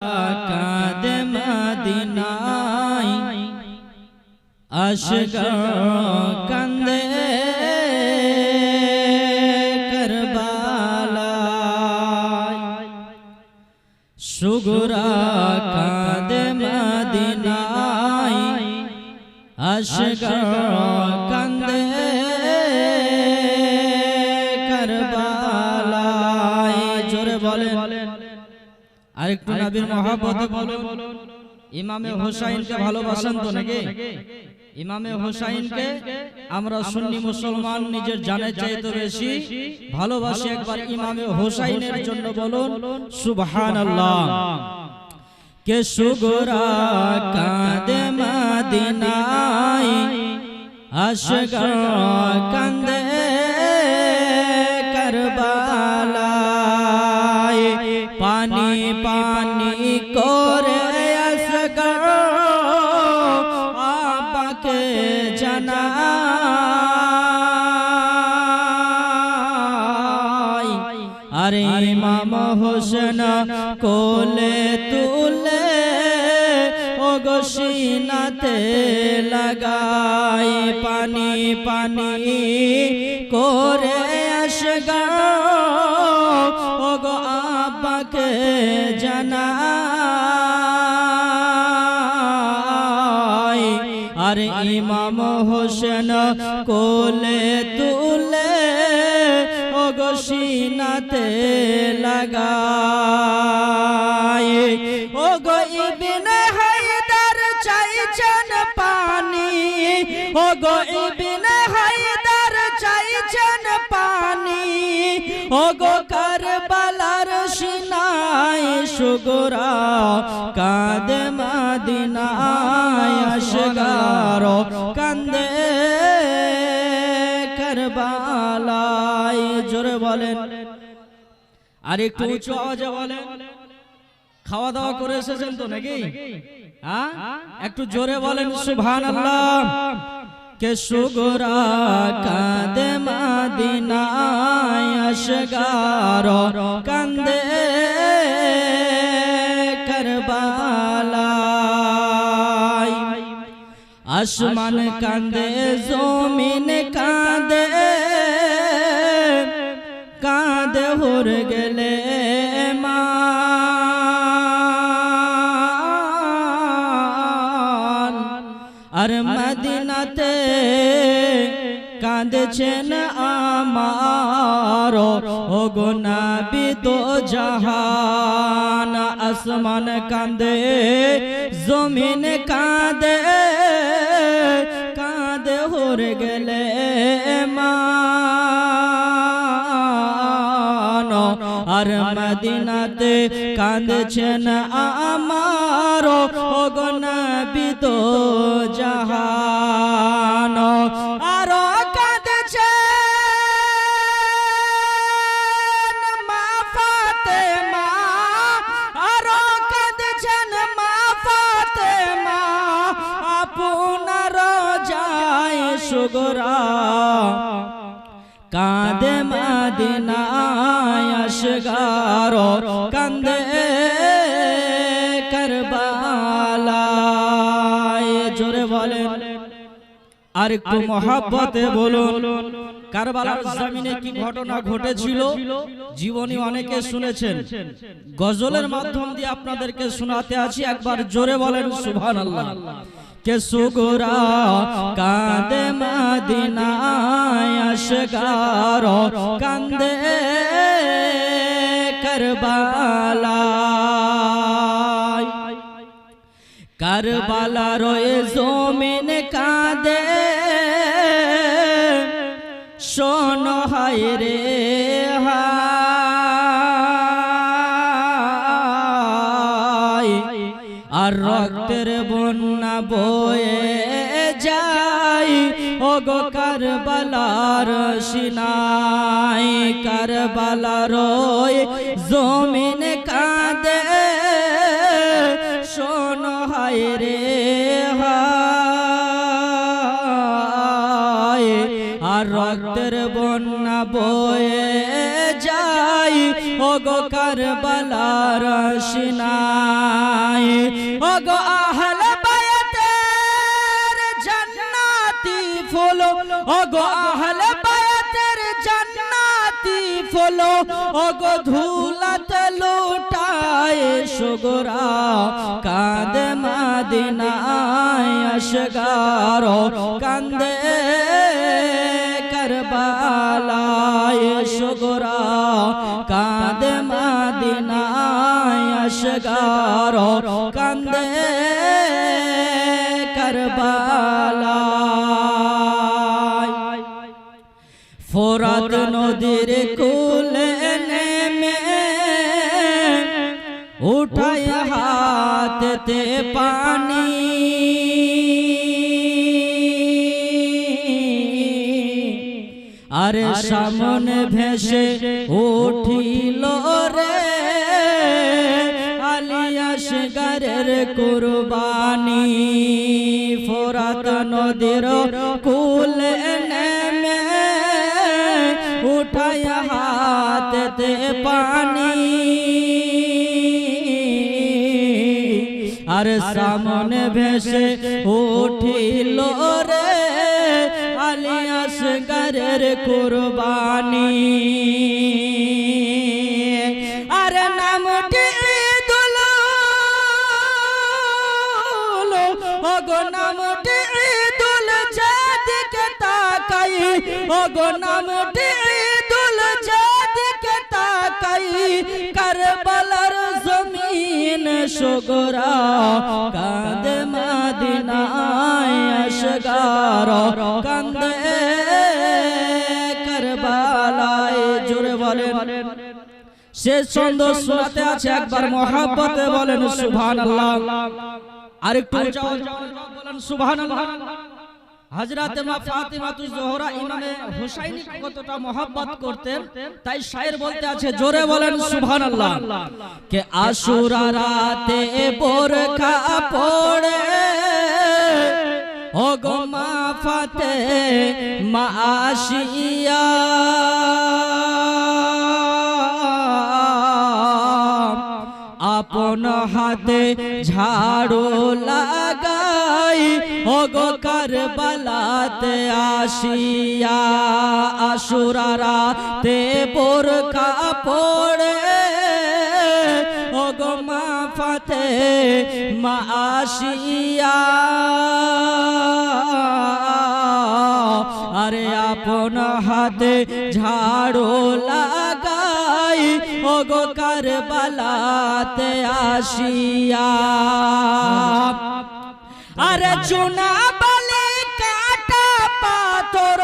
কাঁদে মদিনায় আশক কান্দে করবালায় সুগুরা কাঁদে মদিনায় আশক নবীর মহাব্বতে বলুন। ইমামে হোসাইনকে ভালোবাসেন তো নাকি? ইমামে হোসাইনকে আমরা সুন্নি মুসলমান নিজের জানের চাইতে বেশি ভালোবাসি একবার ইমামে হোসাইনের জন্য বলুন, সুবহানাল্লাহ। কে সুগরা কাঁদে মদিনায়, আশগা কান্দে হোসেন কোলে তুলে গোসিনাতে লাগাই পানি পানি করে আসগা ও গো আব্বাকে জানাই আর ইমাম হোসেন কোলে তুলে অগসিনাতে লাগায়। ওগো ইবিনে হায়দার চাইছেন পানি। ও গো ইবিনে হায়দার চাইছেন পানি। ও গো কারবালার সিনাই সুগরা কাঁদে মাদিনায় আসগার কান্দে কারবালায়। জোরে বলেন। আর একটু উঁচু আওয়াজে বলেন। খাওয়া দাওয়া করে এসেছেন তো নাকি? হ্যাঁ? একটু জোরে বলেন সুভান আল্লাহ কে সুগরা কাঁদে মাদিনায় আসগার কান্দে করবালায়। আসমান কান্দে জমিন কাঁদে কাঁদে হর গেলে মান আর কাঁদছেন আমার ও গো নবী তো জাহান, আসমান কাঁদে, জমিন কাঁদে কাঁদে হর গেলে মান, আর মদিনাতে কাঁদছেন আমার ও গো নবী তো জাহান আসগার কান্দে করবালায়। জোরে বলেন আর একটু মহাব্বতে বলুন কারবালার জমিনে কি ঘটনা ঘটেছিল? জীবনী অনেকে শুনেছেন। গজলের মাধ্যম দিয়ে আপনাদেরকে শোনাতে আছি। একবার জোরে বলেন সুবহানাল্লাহ। কে সুগুরা কাঁদে মদিনায় আসগার কান্দে করবালায় কারবালা রয়ে জমিন কাঁদে শোন হায় রে আর রক্তের বন্যা বয়ে যাই ও গো কারবালার সিনাই, কারবালার জমিন কাঁদে। শোন হায় রে আর রক্তের বন্যা বয়ে যাই ও ওগো কারবালার সিনায় ওগো আহল বায়াতের জান্নাতি ফুল। ওগো আহল বায়াতের জান্নাতি ফুল। ওগো ধুলাত লুটায় সুগরা। কাঁদে মাদিনায় আশগার। কান্দে করবালায় সুগরা। কাঁদে মাদিনায় আশগার। করবালায় ফোরাত নদীর কুলে নেমে উঠায় হাততে পানি। আরে সামনে ভেসে উঠিল রে। আলিয়াস গরের কুরবানি। ফোরাত নদীর কুল নেমে উঠায় হাততে পানি। আর সামনে ভেসে উঠিল রে আলিয়াস গরের কুরবানি। ওগো কারবালার জমিন সুগরা, কাঁদে মাদিনায় কান্দে কারবালায়, জোরে বলেন। শেষ ছন্দ শোনাতে আছে একবার মহাব্বতে বলেন, সুবহানাল্লাহ। আরেকটু বলেন, সুবহানাল্লাহ। হযরত মা ফাতিমা জোহরা ইমামে হুসাইনি কতটা মহব্বত করতেন তাই শায়ের বলতে আছে জোরে বলেন সুবহানাল্লাহ। কে আশুরা রাতে বোরখা পড়ে। ও গো মা ফাতে মা আশিয়া। আপন হাতে ঝাড়ু লাগাই ওগো কারবালাতে আসিয়া আশুরারা তে বোরকা পড়ে ওগো মা ফাতে মা আসিয়া। আরে আপন হাতে ঝাড়ু লাগাই, ওগো কারবালাতে আসিয়া। আরে চুনা বলে কাটা পাথর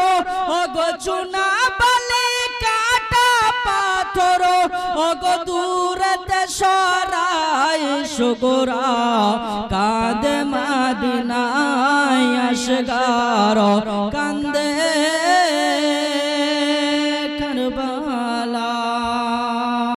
ওগো চুনা বলে কাটা পাথর ওগো দূরতে সরাই সুগোরা কাঁদে মাদিনায় আসগার কান্দে